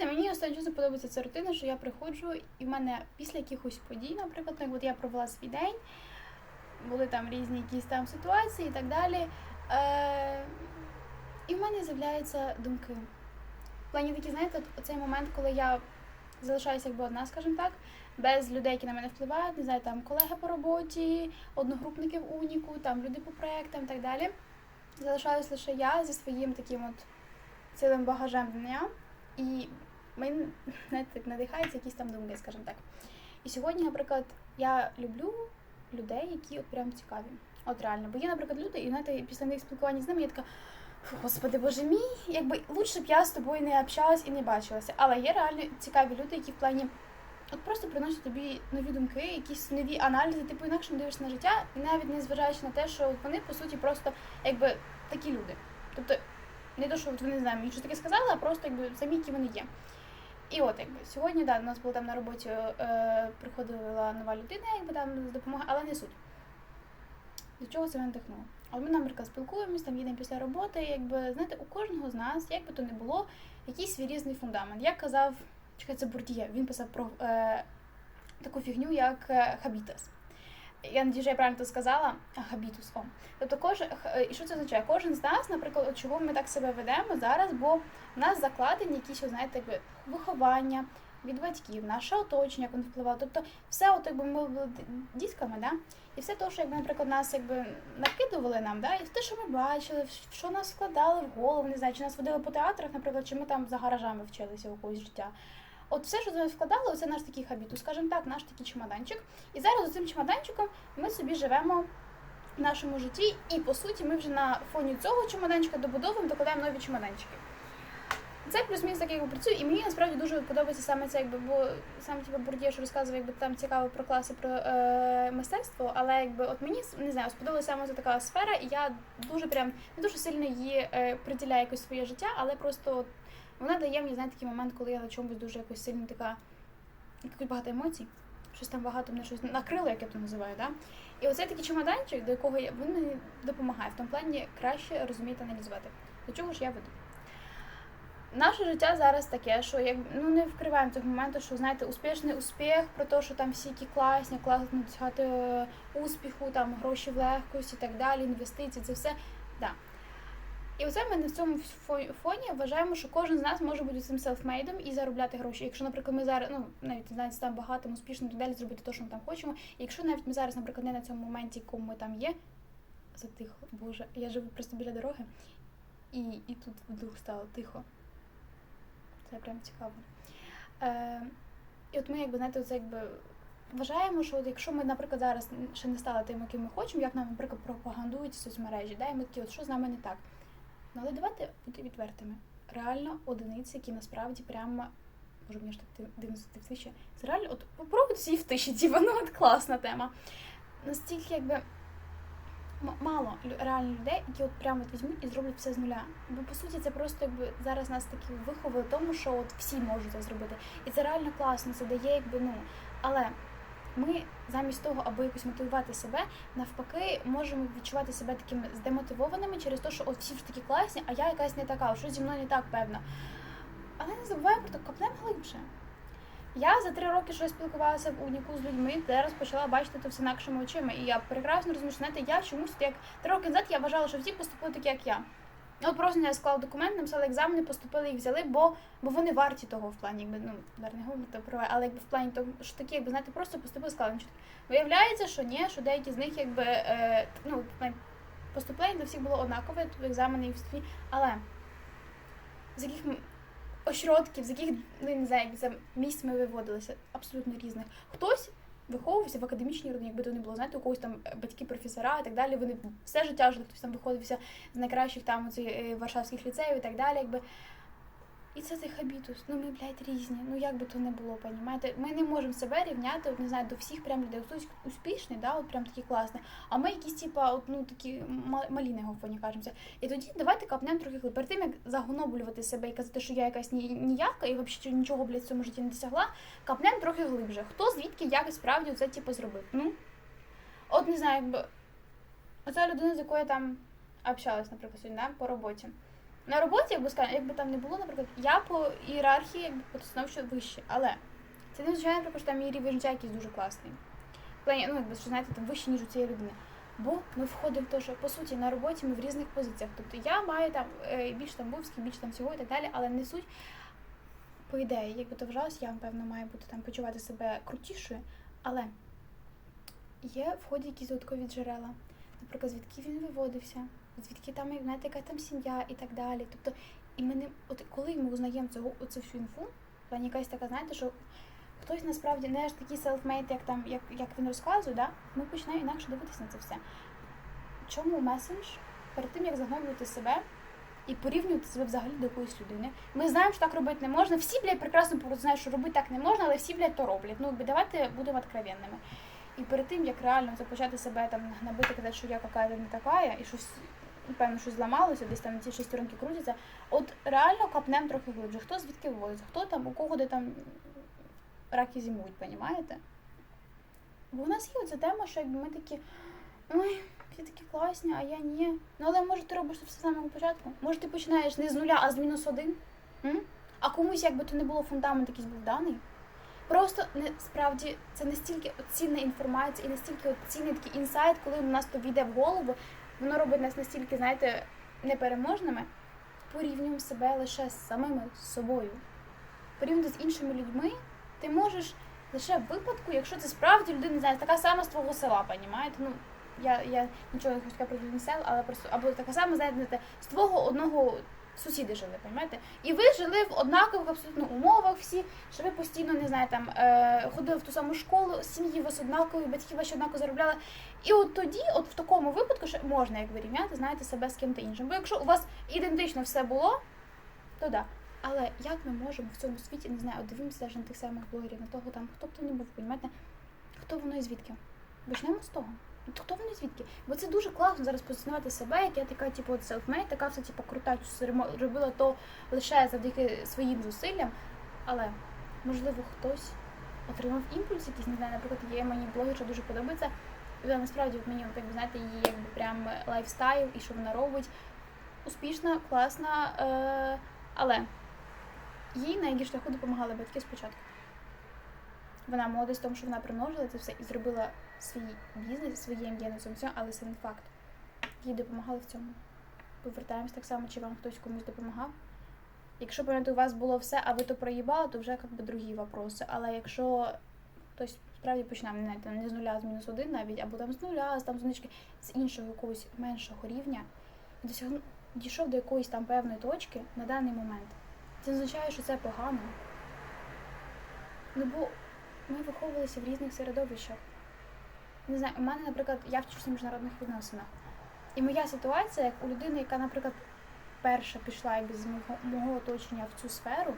Знаєте, мені останнім часом подобається ця рутина, що я приходжу, і в мене після якихось подій, наприклад, як от я провела свій день, були там різні якісь там ситуації і так далі. Е- і в мене з'являються думки. В плані такі, знаєте, от цей момент, коли я залишаюся якби одна, скажімо так, без людей, які на мене впливають, не знаю, там колеги по роботі, одногрупники в уніку, там люди по проектам і так далі. Залишаюсь лише я зі своїм таким от цілим багажем дня. І мені знаєте, так надихаються якісь там думки, скажімо так. І сьогодні, наприклад, я люблю людей, які от прям цікаві. От реально. Бо є, наприклад, люди, і знаєте, після них спілкування з ними я така. «Фу, Господи, боже мій, якби лучше б я з тобою не общалась і не бачилася. Але є реально цікаві люди, які в плані от просто приносять тобі нові думки, якісь нові аналізи, типу інакше дивишся на життя, навіть не зважаючи на те, що вони по суті просто якби такі люди. Тобто не то, що от вони не знаю, мені щось таке сказали, а просто якби самі, які вони є. І от якби сьогодні да, у нас було там на роботі е, приходила нова людина, якби там з допомоги, але не суть. До чого це надихнуло? От ми, наприклад, спілкуємось, там їдемо після роботи, якби знаєте, у кожного з нас, як би то не було, якийсь свій різний фундамент. Як казав, чекай, це Бурдіє, він писав про е, таку фігню, як е, хабітас. Я надію, що я правильно сказала, хабітус. О. Тобто, кожен і що це означає? Кожен з нас, наприклад, чого ми так себе ведемо зараз, бо в нас закладені якісь, знаєте, якби виховання від батьків, наше оточення, як воно впливало. Тобто, все, от якби ми були дітками, да? і все те, що якби, наприклад, нас якби накидували нам, да? і те, що ми бачили, що нас вкладали в голову, не знаю, чи нас водили по театрах, наприклад, чи ми там за гаражами вчилися у когось життя. От все, що нас вкладали, це наш такий хабітус, скажімо так, наш такий чемоданчик. І зараз цим чемоданчиком ми собі живемо в нашому житті, і по суті ми вже на фоні цього чемоданчика добудовуємо, докладаємо нові чемоданчики. Це плюс-мінус так, як працює, і мені насправді дуже подобається саме це, якби бо сам типу, Бурдєш розказував, якби там цікаво про класи про е, мистецтво, але якби от мені не знаю, сподобалася саме ця така сфера, і я дуже прям не дуже сильно її е, приділяю якось своє життя, але просто вона дає мені знаєте, такий момент, коли я на чомусь дуже якось сильно така якось багато емоцій. Щось там багато мене щось накрило, як я то називаю, да? І оцей такий чемоданчик, до якого я він мені допомагає в тому плані краще розуміти, аналізувати. До чого ж я веду? Наше життя зараз таке, що як ну не вкриваємо цього моменту, що знаєте, успішний успіх, про те, що там всі які класні, класно досягати е, успіху, там гроші в легкості і так далі, інвестиції, це все. Да. І оце ми в цьому фоні вважаємо, що кожен з нас може бути цим селфмейдом і заробляти гроші. Якщо, наприклад, ми зараз, ну навіть знаєте, став багатим, успішним, так далі зробити те, що ми там хочемо. І якщо навіть ми зараз, наприклад, не на цьому моменті, якому ми там є, затихо, боже, я живу просто біля дороги, і і тут вдруг стало тихо. Це прям цікаво. Е, І от ми, якби знаєте, це якби вважаємо, що от якщо ми, наприклад, зараз ще не стали тим, яким ми хочемо, як нам, наприклад, пропагандують соцмережі, да, і ми такі, от що з нами не так. Ну, але давайте бути відвертими. Реально одиниці, які насправді прямо, може мені ж так дивно тиші, це реально, от попробуйте її в тиші, типу, ну от класна тема. Настільки, якби мало реально людей, які от прямо от візьмуть і зроблять все з нуля. Бо по суті це просто якби зараз нас такі виховали тому, що от всі можуть це зробити. І це реально класно, це дає, якби ну. Але ми замість того, аби якось мотивувати себе, навпаки, можемо відчувати себе такими здемотивованими через те, що от всі ж такі класні, а я якась не така, що зі мною не так певно. Але не забуваємо про те, копнемо глибше. Я за три роки щось спілкувалася в уніку з людьми, зараз почала бачити це все інакшими очима. І я прекрасно розумію, що знаєте, я чомусь як три роки назад я вважала, що всі поступили такі, як я. От просто я склав документ, написала екзамени, поступили їх взяли, бо бо вони варті того в плані, якби ну не говорити про, але якби в плані того, що такі, якби знаєте, просто поступили склали. Виявляється, що ні, що деякі з них якби е, ну поступлення для всіх було однакове, тобто екзамени і всі, але з яких ощродків, з яких ну не знаю, як це місць ми виводилися, абсолютно різних. Хтось виховувався в академічній родині, якби то не було, знаєте, у когось там батьки професора і так далі. Вони все життя жили, хтось там виходився з найкращих там цих е, варшавських ліцеїв і так далі. Якби і це цей хабітус. Ну ми, блядь, різні. Ну як би то не було, понімаєте? Ми не можемо себе рівняти, от не знаю, до всіх прям людей. Хтось успішний, да, от прям такий класний. А ми якісь, типа, от, ну такі малі на фоні кажемося. І тоді давайте капнемо трохи глиб. Перед тим як загоноблювати себе і казати, що я якась ніяка і взагалі нічого, блядь, в цьому житті не досягла, капнемо трохи глибше. Хто звідки як справді це типу зробив? Ну, от не знаю, якби оця людина, з якою я там общалась, наприклад, сьогодні, да, по роботі. На роботі, якби скажу, якби там не було, наприклад, я по ієрархії якби вище, але це не означає, наприклад, що там мій рівень життя якийсь дуже класний. В ну, якби, що знаєте, там вище, ніж у цієї людини. Бо ми входимо в те, що по суті на роботі ми в різних позиціях. Тобто я маю там е, більш там бувський, більш там всього і так далі, але не суть. По ідеї, якби то вважалось, я напевно маю бути там почувати себе крутішою, але є в ході якісь додаткові джерела. Наприклад, звідки він виводився, звідки там, знаєте, яка там сім'я і так далі. Тобто, і ми не от коли ми узнаємо цього оцю всю інфу, плані якась така, знаєте, що хтось насправді не ж такий селфмейт, як там, як, як він розказує, да? ми починаємо інакше дивитися на це все. Чому месендж перед тим, як загноблювати себе і порівнювати себе взагалі до якоїсь людини? Ми знаємо, що так робити не можна. Всі, блядь, прекрасно знають, що робити так не можна, але всі, блядь, то роблять. Ну, давайте будемо откровенними. І перед тим, як реально започати себе там набити, казати, що я какая-то не така, і щось, певно, щось зламалося, десь там ці шестеренки крутяться. От реально капнем трохи глибше. Хто звідки виводиться, хто там, у кого де там раки зимують, понімаєте? Бо у нас є оця тема, що якби ми такі, ой, всі такі класні, а я ні. Ну але може ти робиш це все з самого початку? Може ти починаєш не з нуля, а з мінус один? М? А комусь, якби то не було фундамент якийсь був даний. Просто не справді це настільки цінна інформація і настільки цінний такий інсайт, коли у нас то війде в голову, воно робить нас настільки, знаєте, непереможними. Порівнюємо себе лише з самими собою. Порівняти з іншими людьми, ти можеш лише в випадку, якщо це справді людина, не знаю, така сама з твого села, понімаєте? Ну, я, я нічого не хочу про людину сел, але просто або така сама, знаєте, з твого одного сусіди жили, розумієте? І ви жили в однакових абсолютно умовах всі, що ви постійно не знаю, там е, ходили в ту саму школу, сім'ї вас однакові, батьки ваші однаково заробляли. І от тоді, от в такому випадку, що можна як вирівняти, знаєте, себе з ким-то іншим. Бо якщо у вас ідентично все було, то да. Але як ми можемо в цьому світі, не знаю, от дивимося на тих самих блогерів, на того там, хто б то не був, понімаєте, хто воно і звідки? Почнемо з того. От Хто вони звідки? Бо це дуже класно зараз позиціонувати себе, як я така, типу, от селфмейт, така все типу, крута, що робила то лише завдяки своїм зусиллям. Але можливо хтось отримав імпульс, якийсь не знаю, наприклад, є мені блогер, що дуже подобається. І вона насправді от мені, от, як ви знаєте, її якби прям лайфстайл і що вона робить. Успішна, класна, е- але їй на її шляху допомагали батьки спочатку. Вона молодець в тому, що вона примножила це все і зробила свій бізнес, своє ім'я на цьому всьому, але це не факт. Їй допомагали в цьому. Повертаємось так само, чи вам хтось комусь допомагав. Якщо пам'ятаєте, у вас було все, а ви то проїбали, то вже як би другі вопроси. Але якщо хтось справді починав не, знаю, не з нуля, а з мінус один навіть, або там з нуля, з там з одинички, з іншого якогось меншого рівня, і досягнув, дійшов до якоїсь там певної точки на даний момент. Це означає, що це погано. Ну бо ми виховувалися в різних середовищах. Не знаю, у мене, наприклад, я вчуся в міжнародних відносинах. І моя ситуація, як у людини, яка, наприклад, перша пішла якби, з мого, мого оточення в цю сферу,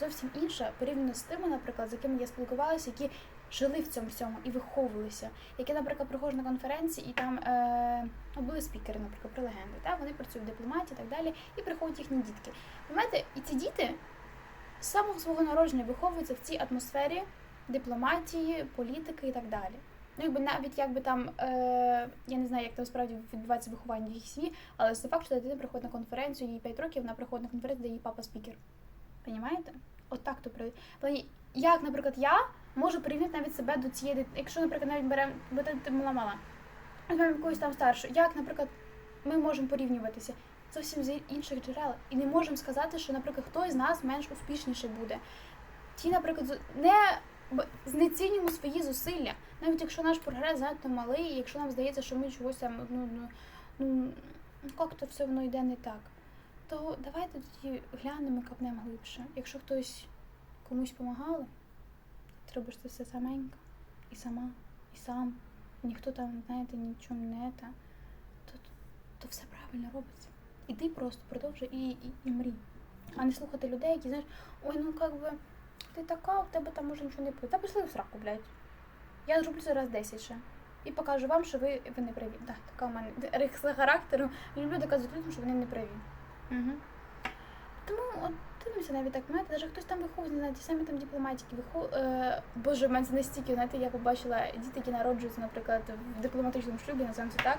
зовсім інша порівняно з тими, наприклад, з якими я спілкувалася, які жили в цьому всьому і виховувалися. Які, наприклад, приходжу на конференції, і там е, ну, були спікери, наприклад, про легенди, та? вони працюють в дипломаті і так далі, і приходять їхні дітки. Понимаєте, і ці діти з самого свого народження виховуються в цій атмосфері дипломатії, політики і так далі. Ну, якби навіть якби там, е, я не знаю, як там справді відбувається виховання в їх сім'ї, але це факт, що дитина приходить на конференцію, їй 5 років, вона приходить на конференцію, де її папа спікер. Понімаєте? От так то при. Як, наприклад, я можу порівняти навіть себе до цієї дитини. Якщо, наприклад, навіть беремо, бо ти мала мала, візьмемо якусь там старшу, як, наприклад, ми можемо порівнюватися зовсім з інших джерел. І не можемо сказати, що, наприклад, хтось з нас менш успішніший буде. Ті, наприклад, не знецінюємо свої зусилля. Навіть якщо наш прогрес занадто малий, якщо нам здається, що ми чогось там, ну, ну, ну, ну як то все воно йде не так, то давайте тоді глянемо і копнемо глибше. Якщо хтось комусь допомагали, ти робиш це все саменька, і сама, і сам, ніхто там, знаєте, нічого не та, то, то все правильно робиться. І ти просто продовжуй і, і, і мрій. А не слухати людей, які знаєш, ой, ну як би, ти така, в тебе там може нічого не буде. Та пішли в сраку, блядь. Я зроблю це раз 10 ще. І покажу вам, що ви, ви не праві. Так, така у мене риса характеру. Люблю доказувати людям, що вони не праві. Угу. Тому от виходимося навіть так, знаєте, навіть хтось там не знаю, ті самі там дипломатики, виход... е, боже, в мене це настільки, знаєте, я побачила діти, які народжуються, наприклад, в дипломатичному шлюбі, називаємо це так,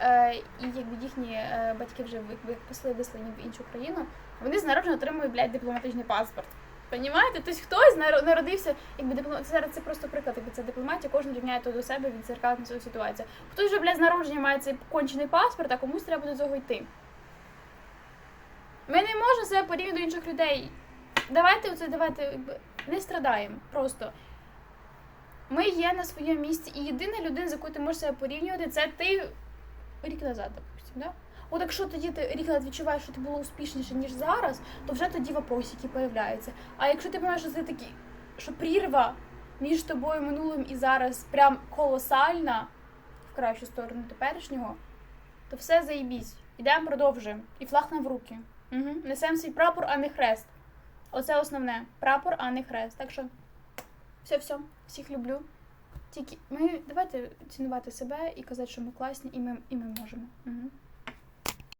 е, і якби їхні е, батьки вже якби, посли вислані в іншу країну, вони з народження отримують, блядь, дипломатичний паспорт. Понімаєте? Тобто хтось народився, якби дипломат, зараз це просто приклад, якби це дипломатія, кожен рівняє то до себе, відзеркалить на свою ситуацію. Хтось вже, блядь, з народження має цей кончений паспорт, а комусь треба до цього йти. Ми не можемо себе порівняти до інших людей. Давайте оце, давайте не страдаємо. Просто. Ми є на своєму місці, і єдина людина, з якою ти можеш себе порівнювати, це ти рік назад, допустим, да? От якщо тоді ти рік відчуваєш, що ти було успішніше, ніж зараз, то вже тоді вопросики появляються. А якщо ти розумієш, що це такі, що прірва між тобою минулим і зараз прям колосальна в кращу сторону теперішнього, то все заїбісь. Ідемо, продовжуємо. І флаг нам в руки. Угу. Несемо свій прапор, а не хрест. Оце основне. Прапор, а не хрест. Так що все, все, всіх люблю. Тільки ми давайте цінувати себе і казати, що ми класні, і ми, і ми можемо. Угу.